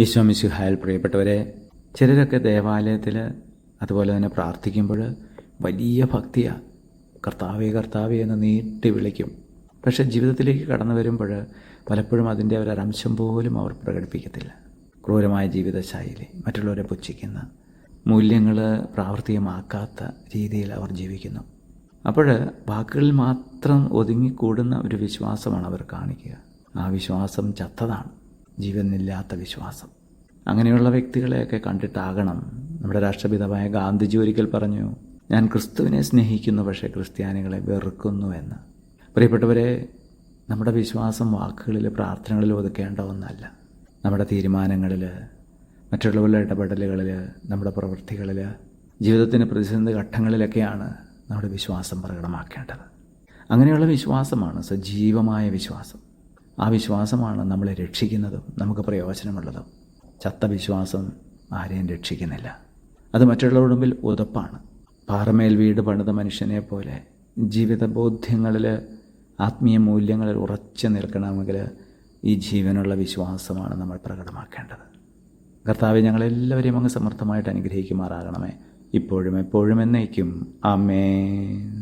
ഈശോ മിശിഹായിൽ പ്രിയപ്പെട്ടവരെ ചിലരൊക്കെ ദേവാലയത്തിൽ അതുപോലെ തന്നെ പ്രാർത്ഥിക്കുമ്പോൾ വലിയ ഭക്തിയാണ് കർത്താവേ കർത്താവേ എന്ന് നീട്ടി വിളിക്കും. പക്ഷേ ജീവിതത്തിലേക്ക് കടന്നു വരുമ്പോൾ പലപ്പോഴും അതിന്റെ ഒരംശം പോലും അവർ പ്രകടിപ്പിക്കത്തില്ല. ക്രൂരമായ ജീവിതശൈലി മറ്റുള്ളവരെ പുച്ഛിക്കുന്ന മൂല്യങ്ങൾ പ്രാവർത്തികമാക്കാത്ത രീതിയിൽ അവർ ജീവിക്കുന്നു. അപ്പോൾ വാക്കുകളിൽ മാത്രം ഒതുങ്ങിക്കൂടുന്ന ഒരു വിശ്വാസമാണ് അവർ കാണിക്കുക. ആ വിശ്വാസം ചത്തതാണ്. ജീവനില്ലാത്ത വിശ്വാസം. അങ്ങനെയുള്ള വ്യക്തികളെയൊക്കെ കണ്ടിട്ടാകണം. നമ്മുടെ രാഷ്ട്രപിതാവായ ഗാന്ധിജി ഒരിക്കൽ പറഞ്ഞു ഞാൻ ക്രിസ്തുവിനെ സ്നേഹിക്കുന്നു പക്ഷേ ക്രിസ്ത്യാനികളെ വെറുക്കുന്നു എന്ന്. പ്രിയപ്പെട്ടവരെ നമ്മുടെ വിശ്വാസം വാക്കുകളിൽ പ്രാർത്ഥനകളിൽ ഒതുക്കേണ്ട ഒന്നല്ല. നമ്മുടെ തീരുമാനങ്ങളിൽ മറ്റുള്ളവരുടെ ഇടപെടലുകളിൽ നമ്മുടെ പ്രവൃത്തികളിൽ ജീവിതത്തിന്റെ പ്രതിസന്ധി ഘട്ടങ്ങളിലൊക്കെയാണ് നമ്മുടെ വിശ്വാസം പ്രകടമാക്കേണ്ടത്. അങ്ങനെയുള്ള വിശ്വാസമാണ് സജീവമായ വിശ്വാസം. ആ വിശ്വാസമാണ് നമ്മളെ രക്ഷിക്കുന്നതും നമുക്ക് പ്രയോജനമുള്ളതും. ചത്ത വിശ്വാസം ആരെയും രക്ഷിക്കുന്നില്ല. അത് മറ്റുള്ളവരുടെ മുമ്പിൽ ഉതപ്പാണ്. പാറമേൽ വീട് പണിത മനുഷ്യനെ പോലെ ജീവിത ബോധ്യങ്ങളിൽ ആത്മീയ മൂല്യങ്ങളിൽ ഉറച്ചു നിൽക്കണമെങ്കിൽ ഈ ജീവനുള്ള വിശ്വാസമാണ് നമ്മൾ പ്രകടമാക്കേണ്ടത്. കർത്താവ് ഞങ്ങളെല്ലാവരെയും അങ്ങ് സമർത്ഥമായിട്ട് അനുഗ്രഹിക്കുമാറാകണമേ. ഇപ്പോഴും എപ്പോഴും എന്നേക്കും. ആമേൻ.